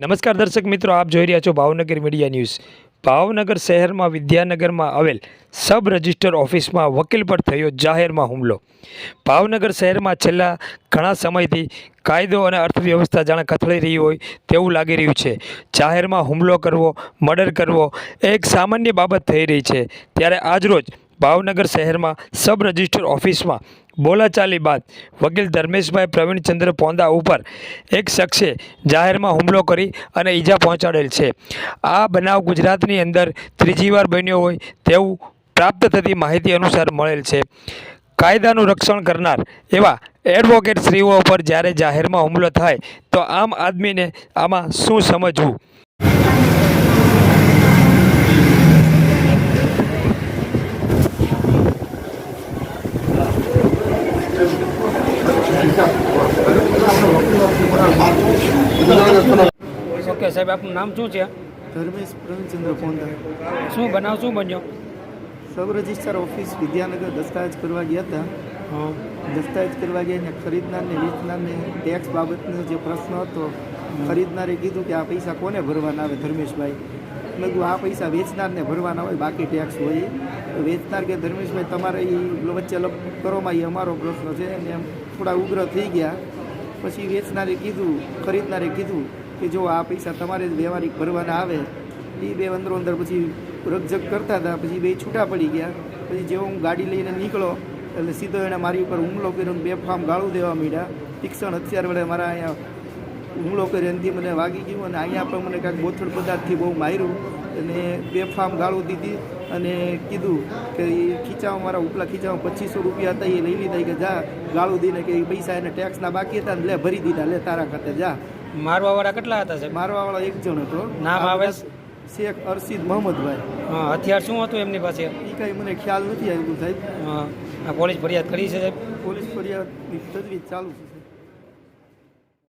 નમસ્કાર દર્શક મિત્રો, આપ જોઈ રહ્યા છો ભાવનગર મીડિયા ન્યૂઝ. ભાવનગર શહેરમાં, વિદ્યાનગરમાં આવેલ સબ રજિસ્ટર ઓફિસમાં વકીલ પર થયો જાહેરમાં હુમલો. ભાવનગર શહેરમાં છેલ્લા ઘણા સમયથી કાયદો અને અર્થવ્યવસ્થા જાણે કથળી રહી હોય તેવું લાગી રહ્યું છે. જાહેરમાં હુમલો કરવો, મર્ડર કરવો એ એક સામાન્ય બાબત થઈ રહી છે. ત્યારે આજરોજ ભાવનગર શહેરમાં સબ રજિસ્ટર ઓફિસમાં બોલાચાલી બાદ વકીલ ધર્મેશભાઈ પ્રવીણચંદ્ર પોંદા ઉપર એક શખ્સે જાહેરમાં હુમલો કરી અને ઈજા પહોંચાડેલ છે. આ બનાવ ગુજરાતની અંદર ત્રીજી વાર બન્યો હોય તેવું પ્રાપ્ત થતી માહિતી અનુસાર મળેલ છે. કાયદાનું રક્ષણ કરનાર એવા એડવોકેટ શ્રીઓ ઉપર જ્યારે જાહેરમાં હુમલો થાય તો આમ આદમીને આમાં શું સમજવું? ઓકે સાહેબ આપનું નામ શું છે? ધર્મેશ પ્રવીણચંદ્ર પોંદા શું બનાવ શું બન્યો? સબ રજિસ્ટર ઓફિસ વિદ્યાનગર દસ્તાવેજ કરવા ગયા હતા. દસ્તાવેજ કરવા ગયા ને ખરીદનારને વેચનારને ટેક્સ બાબતનો જે પ્રશ્ન હતો ખરીદનારે કીધું કે આ પૈસા કોને ભરવાના આવે ધર્મેશભાઈ? મેં કીધું આ પૈસા વેચનારને ભરવાના હોય બાકી ટેક્સ હોય. વેચનાર કે ધર્મેશભાઈ તમારે એ વચ્ચે લગ કરવામાં એ અમારો પ્રશ્ન છે. અને એમ થોડા ઉગ્ર થઈ ગયા. પછી વેચનારે કીધું, ખરીદનારે કીધું કે જો આ પૈસા તમારે જ વ્યવહારિક ભરવાના આવે. એ બે અંદરો અંદર પછી રગજગ કરતા હતા, પછી બે છૂટા પડી ગયા. પછી જેવો હું ગાડી લઈને નીકળો, એટલે સીધો એણે મારી ઉપર હુમલો કર્યો બેફામ ગાળું દેવા માંડ્યા. તીક્ષણ હથિયાર વડે મારા અહીંયા હુમલો કર્યો એનાથી મને વાગી ગયું અને અહીંયા પણ મને કાંઈક બોથડ પદાર્થથી બહુ માર્યું અને બેફામ ગાળું દીધી અને કીધું કે એ ખીચામાં મારા ઉપલા ખીચામાં પચીસો રૂપિયા હતા એ લઈ લીધા. કે જા ગાળું દઈને કે એ પૈસા એને ટેક્સના બાકી હતા ને લે ભરી દીધા. લે તારા ખાતે જા. મારવાવાળા કેટલા હતા સાહેબ? મારવાવાળા એક જણ હતો. નામ આવે? શેખ અરશીદ મોહમ્મદભાઈ. હથિયાર શું હતું એમની પાસે? એ કાંઈ મને ખ્યાલ નથી આવ્યું સાહેબ. પોલીસ ફરિયાદ કરી છે સાહેબ? પોલીસ ફરિયાદની તજવીજ ચાલુ છે